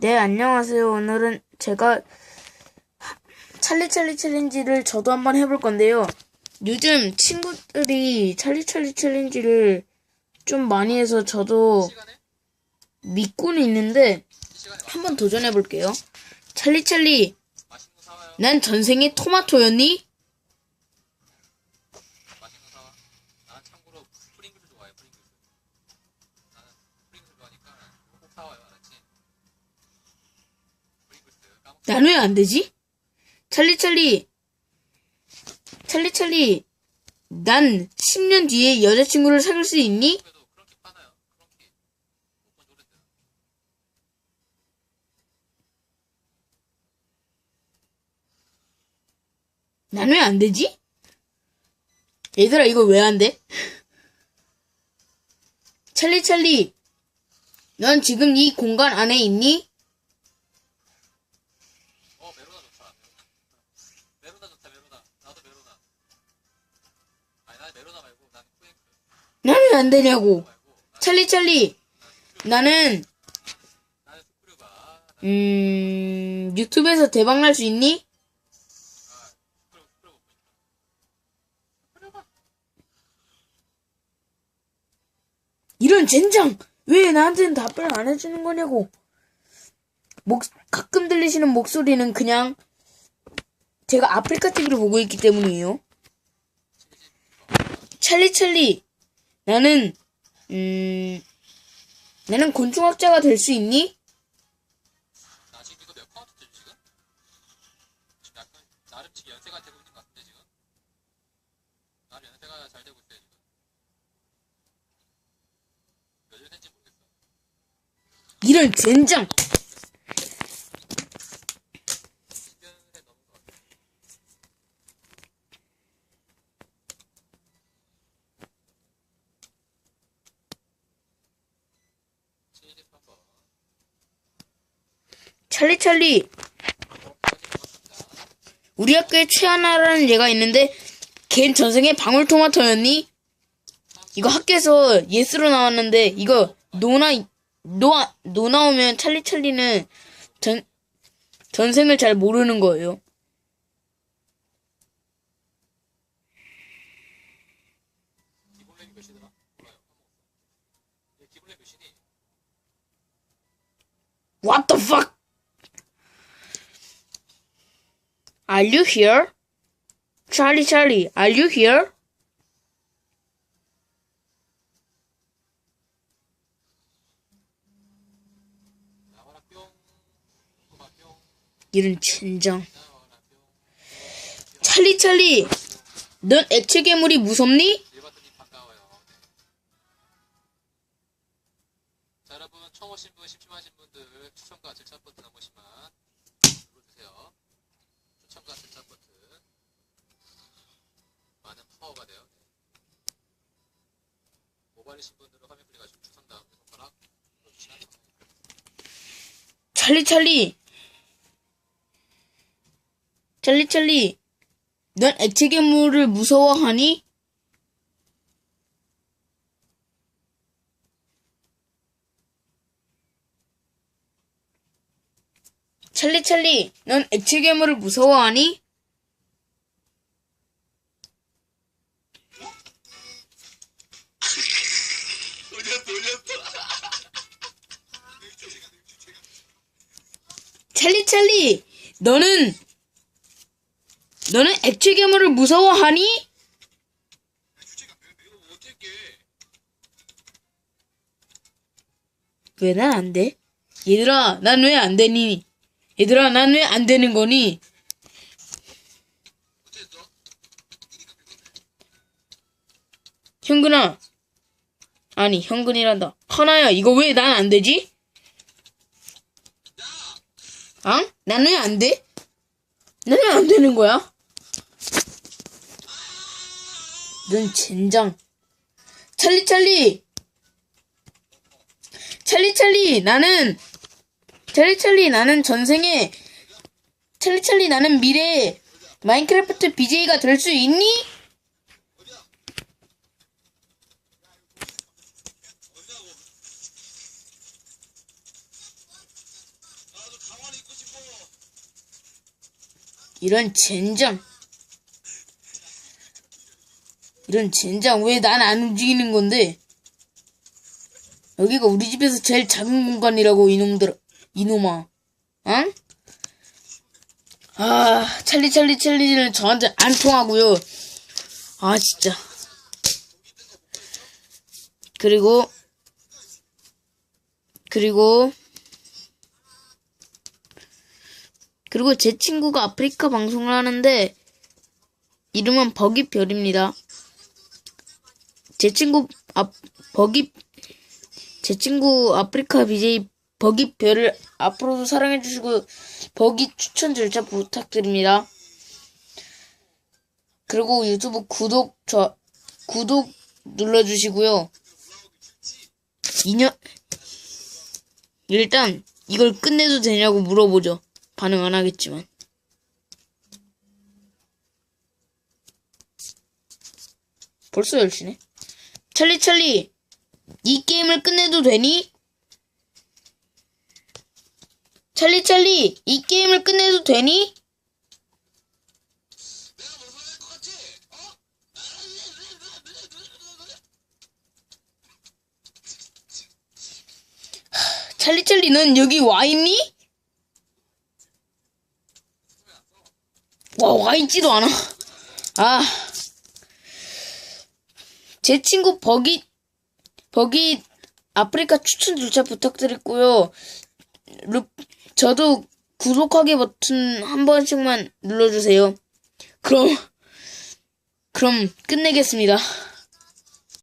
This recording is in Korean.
네, 안녕하세요. 오늘은 제가 찰리찰리 챌린지를 저도 한번 해볼 건데요. 요즘 친구들이 찰리찰리 챌린지를 좀 많이 해서 저도 믿고는 있는데 한번 도전해 볼게요. 찰리찰리, 난 전생에 토마토였니? 난 왜 안 되지? 찰리 찰리, 찰리 찰리, 난 10년 뒤에 여자친구를 사귈 수 있니? 난 왜 안 되지? 얘들아, 이거 왜 안 돼? 찰리, 찰리. 넌 지금 이 공간 안에 있니? 안 되냐고. 찰리, 찰리. 나는, 음, 유튜브에서 대박 날 수 있니? 이런 젠장! 왜 나한테는 답변을 안 해주는 거냐고. 목, 가끔 들리시는 목소리는 그냥 제가 아프리카 TV를 보고 있기 때문이에요. 찰리 찰리, 나는, 음, 나는 곤충학자가 될 수 있니? 몇카운트지, 지금? 지금 약간, 나름 지금 연세가 되고 있는 것 같은데, 지금? 나름 연세가 잘 되고 있어요, 지금. 몇 년인지 모르겠어. 이런 젠장! 10년세 넘은 것 같아. 칠십삼 번. 찰리 찰리, 우리 학교에 최하나라는 얘가 있는데 걘 전생에 방울토마토였니? 이거 학교에서 예스로 나왔는데 이거 노나 노, 노 나오면 찰리 찰리는 전 전생을 잘 모르는 거예요. What? Are you here? Charlie Charlie, are you here? 이런 뿅. 찰리 찰리, 넌 액체 괴물이 무섭니? 여러분 처음 오신 분, 심심하신 분들 추천과 절차 버튼 한 번씩만 눌러주세요. 추천과 절차 버튼 많은 파워가 돼요. 네. 모바일이신 분들은 화면 클릭하시고 추천 다음에 손가락 눌러주시면. 찰리 찰리, 찰리 찰리, 넌 액체 괴물을 무서워하니? 찰리 찰리, 넌 액체 괴물을 무서워하니? 찰리 찰리, 너는 너는 액체 괴물을 무서워하니? 왜 난 안 돼? 얘들아, 난 왜 안 되니? 얘들아, 난 왜 안 되는 거니? 현근아. 아니, 현근이란다. 하나야, 이거 왜 난 안 되지? 어? 난왜 안 돼? 난왜안 되는 거야? 넌 젠장. 찰리, 찰리! 찰리, 찰리! 나는, 찰리, 찰리! 나는 전생에, 찰리, 찰리! 나는 미래에 마인크래프트 BJ가 될 수 있니? 이런 젠장. 이런 젠장 왜 난 안 움직이는 건데? 여기가 우리 집에서 제일 작은 공간이라고 이놈들 이놈아. 응? 아 찰리 찰리 찰리는 저한테 안 통하고요. 아 진짜. 그리고 그리고 그리고 제 친구가 아프리카 방송을 하는데 이름은 버기별입니다. 제 친구 아 버기 제 친구 아프리카 BJ 버기 별을 앞으로도 사랑해 주시고 버기 추천 절차 부탁드립니다. 그리고 유튜브 구독 저 구독 눌러 주시고요. 2년 일단 이걸 끝내도 되냐고 물어보죠. 반응 안 하겠지만. 벌써 10시네. 찰리 찰리 이 게임을 끝내도 되니? 찰리 찰리 이 게임을 끝내도 되니? 하, 찰리 찰리 넌 여기 와 있니? 와, 와 있지도 않아. 아. 제 친구 버기, 버기 아프리카 추천 절차 부탁드렸고요. 루, 저도 구독하기 버튼 한 번씩만 눌러주세요. 그럼, 그럼 끝내겠습니다.